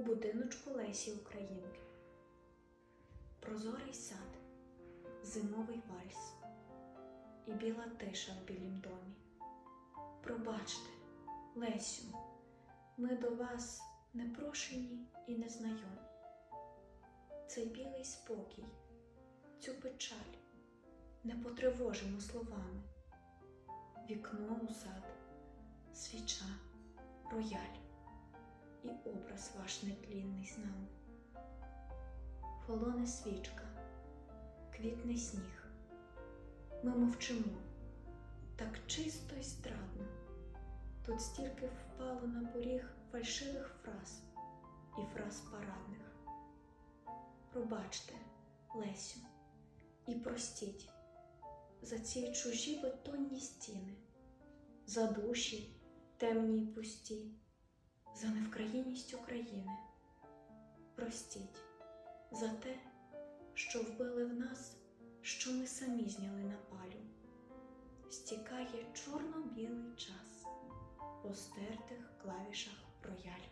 іграшку Лесі Українки. Прозорий сад, зимовий вальс і біла тиша в білім домі. Пробачте, Лесю, ми до вас непрошені і незнайомі. Цей білий спокій, цю печаль не потривожимо словами. Вікно у сад, свіча, рояль і образ ваш нетлінний нами. Холоне свічка, квітне сніг. Ми мовчимо так чисто й страдно. Тут стільки впало на поріг фальшивих фраз і фраз парадних. Пробачте, Лесю, і простіть за ці чужі бетонні стіни, за душі темні й пусті, за невкраїність України. Простіть за те, що вбили в нас, що ми самі зняли на палю. Стікає чорно-білий час по стертих клавішах роялю.